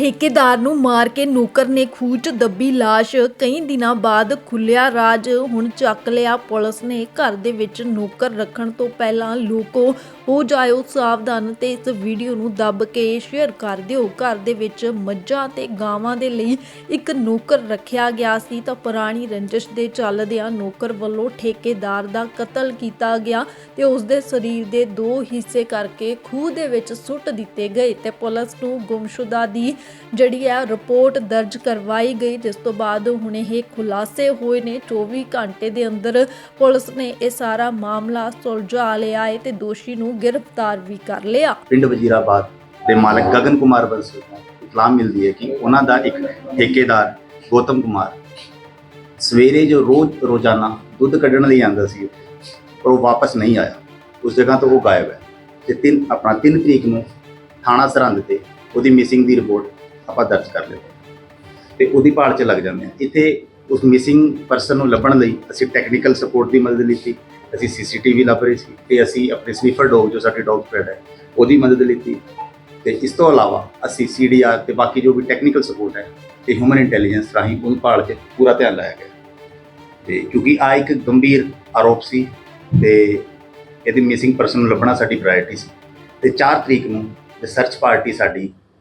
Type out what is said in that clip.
ਠੇਕੇਦਾਰ ਨੂੰ ਮਾਰ ਕੇ ਨੌਕਰ ਨੇ ਖੂਹ 'ਚ ਦੱਬੀ ਲਾਸ਼। ਕਈ ਦਿਨਾਂ ਬਾਅਦ ਖੁੱਲਿਆ ਰਾਜ, ਹੁਣ ਚੱਕ ਲਿਆ ਪੁਲਿਸ ਨੇ। ਘਰ ਦੇ ਵਿੱਚ ਨੌਕਰ ਰੱਖਣ ਤੋਂ ਪਹਿਲਾਂ ਲੋਕੋ, ਹੋ ਜਾਇਓ ਸਾਵਧਾਨ ਤੇ ਇਸ ਵੀਡੀਓ ਨੂੰ ਦੱਬ ਕੇ ਸ਼ੇਅਰ ਕਰ ਦਿਓ। ਘਰ ਦੇ ਵਿੱਚ ਮੱਝਾਂ ਤੇ ਗਾਵਾਂ ਦੇ ਲਈ ਇੱਕ ਨੌਕਰ ਰੱਖਿਆ ਗਿਆ ਸੀ ਤਾਂ ਪੁਰਾਣੀ ਰੰਜਿਸ਼ ਦੇ ਚੱਲਦਿਆਂ ਨੌਕਰ ਵੱਲੋਂ ਠੇਕੇਦਾਰ ਦਾ ਕਤਲ ਕੀਤਾ ਗਿਆ ਤੇ ਉਸ ਦੇ ਸਰੀਰ ਦੇ ਦੋ ਹਿੱਸੇ ਕਰਕੇ ਖੂਹ ਦੇ ਵਿੱਚ ਸੁੱਟ ਦਿੱਤੇ ਗਏ ਤੇ ਪੁਲਿਸ ਨੂੰ ਗੁੰਮਸ਼ੁਦਾ ਦੀ ਜਿਹੜੀ ਹੈ ਰਿਪੋਰਟ ਦਰਜ ਕਰਵਾਈ ਗਈ, ਜਿਸ ਤੋਂ ਬਾਅਦ ਹੁਣ ਇਹ ਖੁਲਾਸੇ ਹੋਏ ਨੇ। 24 ਘੰਟੇ ਦੇ ਅੰਦਰ ਪੁਲਿਸ ਨੇ ਇਹ ਸਾਰਾ ਮਾਮਲਾ ਸੁਲਝਾ ਲਿਆ ਹੈ ਤੇ ਦੋਸ਼ੀ ਨੂੰ ਗ੍ਰਿਫਤਾਰ ਵੀ ਕਰ ਲਿਆ। ਪਿੰਡ ਵਜੀਰਾਬਾਦ ਦੇ ਮਾਲਕ ਗਗਨ ਕੁਮਾਰ ਬੰਸਲ ਨੂੰ ਇਤਲਾਹ ਮਿਲਦੀ ਹੈ ਕਿ ਉਹਨਾਂ ਦਾ ਇੱਕ ਠੇਕੇਦਾਰ ਗੌਤਮ ਕੁਮਾਰ ਸਵੇਰੇ ਜੋ ਰੋਜ਼ ਰੋਜ਼ਾਨਾ ਦੁੱਧ ਕੱਢਣ ਲਈ ਆਉਂਦਾ ਸੀ, ਪਰ ਉਹ ਵਾਪਸ ਨਹੀਂ ਆਇਆ। ਉਸ ਜਗ੍ਹਾ ਤੋਂ ਉਹ ਗਾਇਬ ਹੈ ਤੇ ਤਿੰਨ, ਆਪਣਾ 3 ਤਰੀਕ ਨੂੰ ਥਾਣਾ ਸਰਹੰਦ ਤੇ ਉਹਦੀ ਮਿਸਿੰਗ ਦੀ ਰਿਪੋਰਟ ਆਪਾਂ ਦਰਜ ਕਰ ਲਿਆ ਤੇ ਉਹਦੀ ਭਾਲ 'ਚ ਲੱਗ ਜਾਂਦੇ ਆ ਇੱਥੇ ਉਸ ਮਿਸਿੰਗ ਪਰਸਨ ਨੂੰ ਲੱਭਣ ਲਈ ਅਸੀਂ ਟੈਕਨੀਕਲ ਸਪੋਰਟ ਦੀ ਮਦਦ ਲਿੱਤੀ। ਅਸੀਂ ਸੀਸੀਟੀਵੀ ਲੱਭ ਰਹੇ ਸੀ ਤੇ ਅਸੀਂ ਆਪਣੇ ਸਨੀਫਰ ਡੌਗ ਜੋ ਸਾਡੇ ਡੌਗ ਸਪੈਡ ਹੈ, ਉਹਦੀ ਮਦਦ ਲਿੱਤੀ। ਤੇ ਇਸ ਤੋਂ ਇਲਾਵਾ ਅਸੀਂ ਸੀਡੀਆਰ ਤੇ ਬਾਕੀ ਜੋ ਵੀ ਟੈਕਨੀਕਲ ਸਪੋਰਟ ਹੈ, ਤੇ ਹਿਊਮਨ ਇੰਟੈਲੀਜੈਂਸ ਰਾਹੀਂ ਉਹਨੂੰ ਭਾਲ 'ਚ ਪੂਰਾ ਧਿਆਨ ਲਾਇਆ ਗਿਆ। ਤੇ ਕਿਉਂਕਿ ਆ ਇੱਕ ਗੰਭੀਰ ਆਰੋਪ ਸੀ ਤੇ ਇਹਦੀ ਮਿਸਿੰਗ ਪਰਸਨ ਨੂੰ ਲੱਭਣਾ ਸਾਡੀ ਪ੍ਰਾਇੋਰਟੀ ਸੀ। ਤੇ 4 ਤਰੀਕ ਨੂੰ ਰਿਸਰਚ ਪਾਰਟੀ ਸਾਡੀ